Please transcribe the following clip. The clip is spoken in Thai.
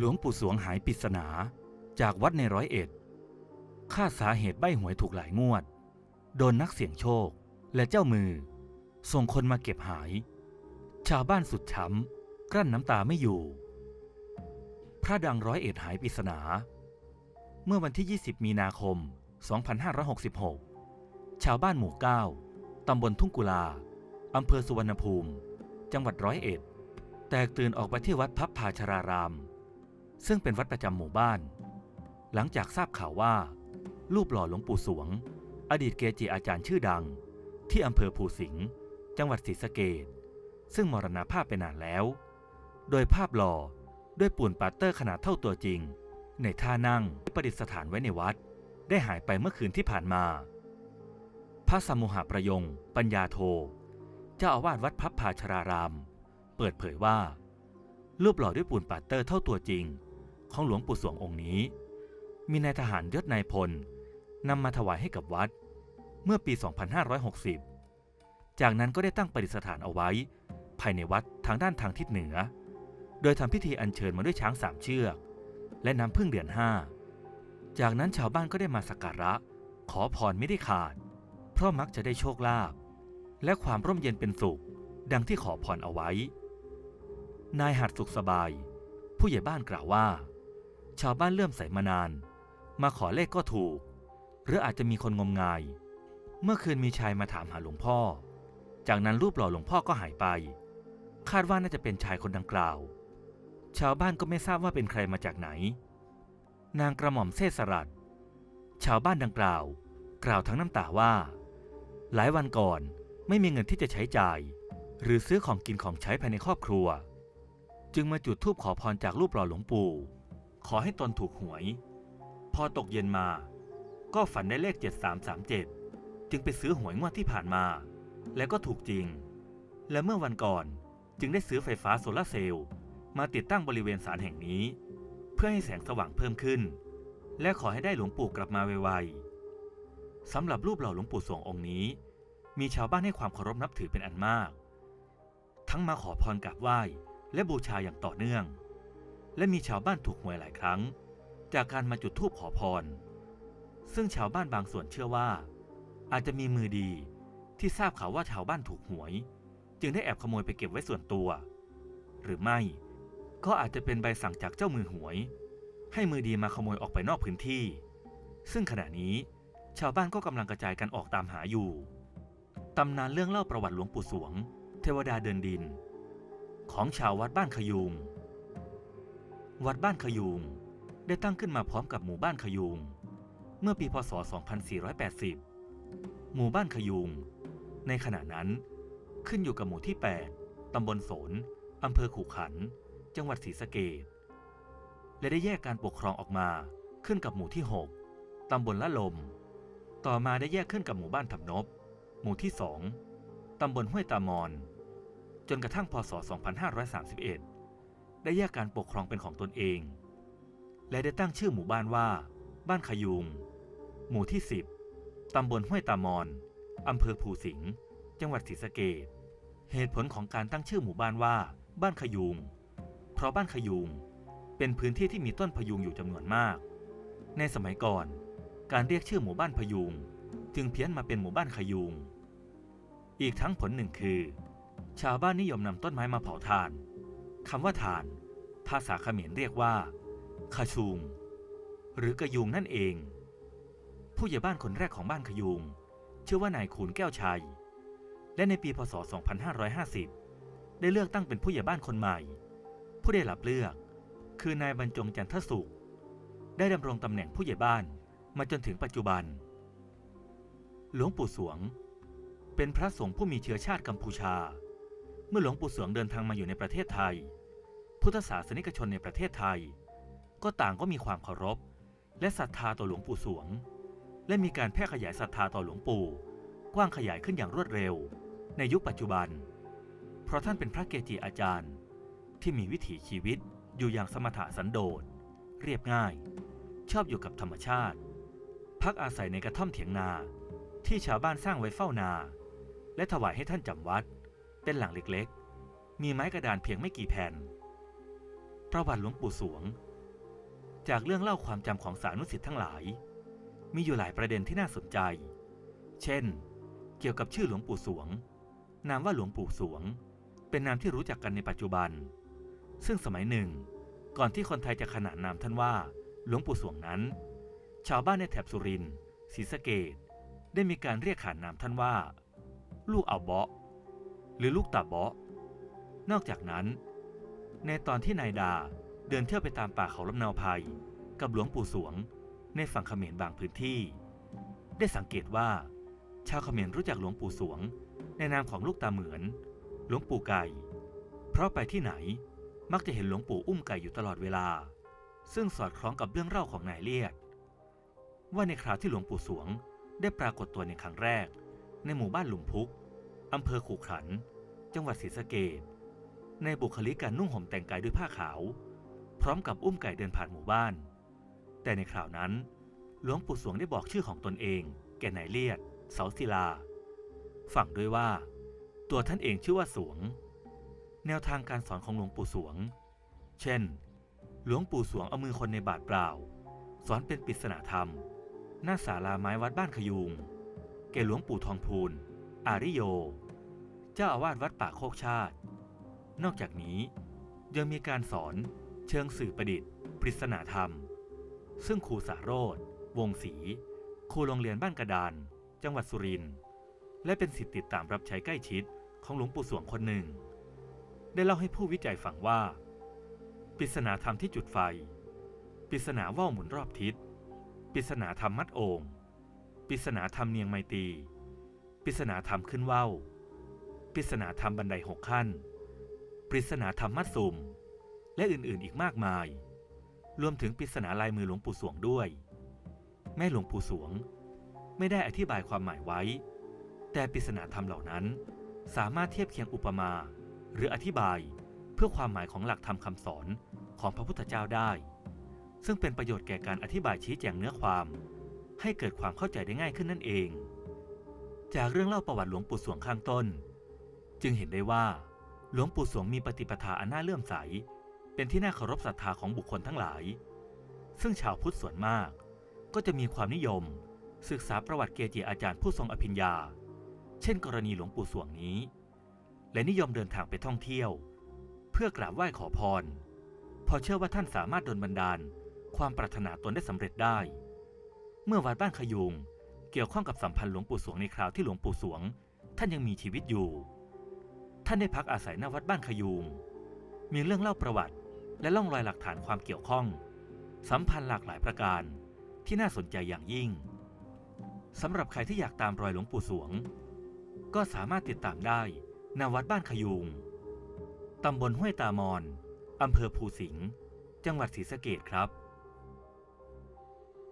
หลวงปู่สวงหายปริศนาจากวัดในร้อยเอ็ดคาสาเหตุใบหวยถูกหลายงวด โดนนักเสี่ยงโชคและเจ้ามือ ส่งคนมาเก็บหาย ชาวบ้านสุดช้ำกลั้นน้ำตาไม่อยู่ พระดังร้อยเอ็ดหายปริศนา เมื่อวันที่ 20 มีนาคม 2566 ชาวบ้านหมู่ 9 ตำบลทุ่งกุลา อำเภอสุวรรณภูมิ จังหวัดร้อยเอ็ด แตกตื่นออกไปที่วัดพับพาชราราม ซึ่งเป็นวัดประจำหมู่บ้าน หลังจากทราบข่าวว่า รูปหล่อหลวงปู่สวง อดีตเกจิอาจารย์ชื่อดัง ที่อำเภอภูสิงห์จังหวัดศรีสะเกดซึ่งมรณภาพไปนานแล้ว โดยภาพหล่อด้วยปูนปาเตอร์ขนาดเท่าตัวจริง ในท่านั่งที่ประดิษฐานไว้ในวัด ได้หายไปเมื่อคืนที่ผ่านมา พระสมุหาประยง ปัญญาโท เจ้าอาวาสวัดพับพาชราราม เปิดเผยว่า รูปหล่อด้วยปูนปาเตอร์เท่าตัวจริง ของหลวงปู่สวงองค์นี้ มีนายทหารยศนายพลนำมาถวายให้กับวัด เมื่อปี 2560 จากนั้นก็ได้ตั้งประดิษฐานเอาไว้ ภายในวัดทางด้านทางทิศเหนือ โดยทำพิธีอัญเชิญมาด้วยช้างสามเชือก และน้ำพึ่งเดือนห้า จากนั้นชาวบ้านก็ได้มาสักการะ ขอพรไม่ได้ขาด เพราะมักจะได้โชคลาภและความร่มเย็นเป็นสุข ดังที่ขอพรเอาไว้ นายหัดสุขสบาย ผู้ใหญ่บ้านกล่าวว่า ชาวบ้านเลื่อมใสมานาน มาขอเลขก็ถูก หรืออาจจะมีคนงมงาย เมื่อคืนมีชายมาถามหาหลวงพ่อ จากนั้นรูปหล่อหลวงพ่อก็หายไป คาดว่าน่าจะเป็นชายคนดังกล่าว ชาวบ้านก็ไม่ทราบว่าเป็นใครมาจากไหน นางกระหม่อมเซสรัตชาวบ้านดังกล่าว กล่าวทั้งน้ำตาว่า หลายวันก่อนไม่มีเงินที่จะใช้จ่าย หรือซื้อของกินของใช้ภายในครอบครัว จึงมาจุดธูปขอพรจากรูปหล่อหลวงปู่ ขอให้ตนถูกหวย พอตกเย็นมา ก็ฝันได้เลข 7337 จึงไปซื้อหวยงวดที่ผ่านมา แล้วก็ถูกจริง และเมื่อวันก่อนจึงได้ซื้อไฟฟ้าโซลาร์เซลล์มาติดตั้งบริเวณศาลแห่งนี้ เพื่อให้แสงสว่างเพิ่มขึ้น และขอให้ได้หลวงปู่กลับมาไวๆสำหรับรูปหล่อหลวงปู่สวงองค์นี้ มีชาวบ้านให้ความเคารพนับถือเป็นอันมาก ทั้งมาขอพรกราบไหว้และบูชาอย่างต่อเนื่อง และมีชาวบ้านถูกหวยหลายครั้ง จากการมาจุดธูปขอพร ซึ่งชาวบ้านบางส่วนเชื่อว่า อาจจะมีมือดีที่ทราบข่าวว่าชาวบ้านถูกหวย จึงได้แอบขโมยไปเก็บไว้ส่วนตัว หรือไม่ ก็อาจจะเป็นใบสั่งจากเจ้ามือหวย ให้มือดีมาขโมยออกไปนอกพื้นที่ ซึ่งขณะนี้ ชาวบ้านก็กำลังกระจายกันออกตามหาอยู่ตำนานเรื่องเล่าประวัติหลวงปู่สวง เทวดาเดินดิน ของชาววัดบ้านขยุง วัดบ้านขยุงได้ตั้งขึ้นมาพร้อมกับหมู่บ้านขยุงเมื่อปีพศ 2480 หมู่บ้านขยุงในขณะนั้นขึ้นอยู่กับหมู่ที่ 8 ตำบลโสน อำเภอขู่ขัน จังหวัดศรีสะเกดและได้แยกการปกครองออกมาขึ้นกับหมู่ที่ 6 ตำบลละลม ต่อมาได้แยกขึ้นกับหมู่บ้านถับนบ หมู่ที่2ตำบลห้วยตามอน จนกระทั่งพศ 2531 ได้แยกการปกครองเป็นของตนเอง และได้ตั้งชื่อหมู่บ้านว่า บ้านขยุง หมู่ที่ 10 ตำบลห้วยตามอน อำเภอภูสิงห์ จังหวัดศรีสะเกดเหตุผลของการตั้งชื่อหมู่บ้านว่า บ้านขยุง เพราะบ้านขยุง เป็นพื้นที่ที่มีต้นพยุงอยู่จำนวนมาก ในสมัยก่อน การเรียกชื่อหมู่บ้านพยุง จึงเพี้ยนมาเป็นหมู่บ้านขยุง อีกทั้งผลหนึ่งคือ ชาวบ้านนิยมนำต้นไม้มาเผาถ่าน คำว่าถ่าน ภาษาเขมรเรียกว่าคาชุงหรือกระยุงนั่นเอง ผู้ใหญ่บ้านคนแรกของบ้านขยุงชื่อว่านายขุนแก้วชัย และในปีพศ 2550 ได้เลือกตั้งเป็นผู้ใหญ่บ้านคนใหม่ ผู้ได้รับเลือก คือนายบรรจงจันทสุข ได้ดำรงตำแหน่งผู้ใหญ่บ้านมาจนถึงปัจจุบัน หลวงปู่สวง เป็นพระสงฆ์ผู้มีเชื้อชาติกัมพูชา เมื่อหลวงปู่สวงเดินทางมาอยู่ในประเทศไทย พุทธศาสนิกชนในประเทศไทย ก็ต่างก็มีความเคารพ และศรัทธาต่อหลวงปู่สวง และมีการแพร่ขยายศรัทธาต่อหลวงปู่ กว้างขยายขึ้นอย่างรวดเร็ว ในยุคปัจจุบัน เพราะท่านเป็นพระเกจิอาจารย์ ที่มีวิถีชีวิตอยู่อย่างสมถะสันโดษ เรียบง่าย ชอบอยู่กับธรรมชาติ พักอาศัยในกระท่อมเถียงนาที่ชาวบ้านสร้างไว้เฝ้านา และถวายให้ท่านจำวัด เป็นหลังเล็กๆ มีไม้กระดานเพียงไม่กี่แผ่น ประวัติหลวงปู่สวง จากเรื่องเล่าความจำของสานุสิทธิ์ทั้งหลาย มีอยู่หลายประเด็นที่น่าสนใจ เช่น เกี่ยวกับชื่อหลวงปู่สวง นามว่าหลวงปู่สวง เป็นนามที่รู้จักกันในปัจจุบัน ซึ่งสมัยหนึ่ง ก่อนที่คนไทยจะขนานนามท่านว่า หลวงปู่สวงนั้น ชาวบ้านในแถบสุรินทร์ศรีสะเกดได้มีการเรียกขานนามท่านว่า ลูกเอาเบาะหรือลูกตาเบาะนอกจากนั้น ในตอนที่นายดาเดินเที่ยวไปตามป่าเขาลำนาภัย กับหลวงปู่สวง ในฝั่งเขมรบางพื้นที่ ได้สังเกตว่า ชาวเขมรรู้จักหลวงปู่สวง ในนามของลูกตาเหมือน หลวงปู่ไก่ เพราะไปที่ไหนมักจะเห็นหลวงปู่อุ้มไก่อยู่ตลอดเวลา ซึ่งสอดคล้องกับเรื่องเล่าของนายเลียดว่าในคราวที่หลวงปู่สวงได้ปรากฏตัวในครั้งแรก ในหมู่บ้านหลุมพุกอำเภอขู่ขัน จังหวัดศรีสะเกด ในบุคลิกการนุ่งห่มแต่งกายด้วยผ้าขาว พร้อมกับอุ้มไก่เดินผ่านหมู่บ้าน แต่ในคราวนั้น หลวงปู่สวงได้บอกชื่อของตนเอง แก่นายเลียด เสาศิลา ฝั่งด้วยว่า ตัวท่านเองชื่อว่าสวง แนวทางการสอนของหลวงปู่สวง เช่น หลวงปู่สวงเอามือคนในบาทเปล่า สอนเป็นปริศนาธรรม หน้าศาลาไม้วัดบ้านขยุงแก่หลวงปู่ทองพูนอาริโย เจ้าอาวาสวัดป่าโคกชาติ นอกจากนี้ ยังมีการสอนเชิงสื่อประดิษฐ์ ปริศนาธรรม ซึ่งครูสาโรธวงศรีครูโรงเรียนบ้านกระดาน จังหวัดสุรินทร์และเป็นสิทธิ์ติดตามรับใช้ใกล้ชิดของหลวงปู่สวงคนหนึ่ง ได้เล่าให้ผู้วิจัยฟังว่า ปริศนาธรรมที่จุดไฟ ปริศนาว่าวหมุนรอบทิศ ปริศนาธรรมมัดโอ่งปริศนาธรรมเนียงไมตีปริศนาธรรมขึ้นว่าวปริศนาธรรมบันไดหกขั้น ปริศนาธรรมมัดซุมและอื่นๆอีกมากมาย รวมถึงปริศนาลายมือหลวงปู่สวงด้วย แม่หลวงปู่สวงไม่ได้อธิบายความหมายไว้ แต่ปริศนาธรรมเหล่านั้น สามารถเทียบเคียงอุปมา หรืออธิบายเพื่อความหมายของหลักธรรมคำสอนของพระพุทธเจ้าได้ ซึ่งเป็นประโยชน์แก่การอธิบายชี้แจงเนื้อความ ให้เกิดความเข้าใจได้ง่ายขึ้นนั่นเอง จากเรื่องเล่าประวัติหลวงปู่สวงข้างต้น จึงเห็นได้ว่า หลวงปู่สวงมีปฏิปทาอันน่าเลื่อมใส เป็นที่น่าเคารพศรัทธาของบุคคลทั้งหลาย ซึ่งชาวพุทธส่วนมาก ก็จะมีความนิยม ศึกษาประวัติเกจิอาจารย์ผู้ทรงอภิญญา เช่น กรณีหลวงปู่สวงนี้ และนิยมเดินทางไปท่องเที่ยว เพื่อกราบไหว้ขอพร พอเชื่อว่าท่านสามารถดลบันดาล ความปรารถนาตนได้สำเร็จได้ เมื่อวัดบ้านขยุงเกี่ยวข้องกับสัมพันธ์หลวงปู่สวงในคราวที่หลวงปู่สวง ท่านยังมีชีวิตอยู่ ท่านได้พักอาศัยณวัดบ้านขยุงมีเรื่องเล่าประวัติ และล่องรอยหลักฐานความเกี่ยวข้อง สัมพันธ์หลากหลายประการที่น่าสนใจอย่างยิ่งสำหรับใครที่อยากตามรอยหลวงปู่สวง ก็สามารถติดตามได้ณวัดบ้านขยุงตำบลห้วยตามอนอำเภอภูสิงห์จังหวัดศรีสะเกดครับ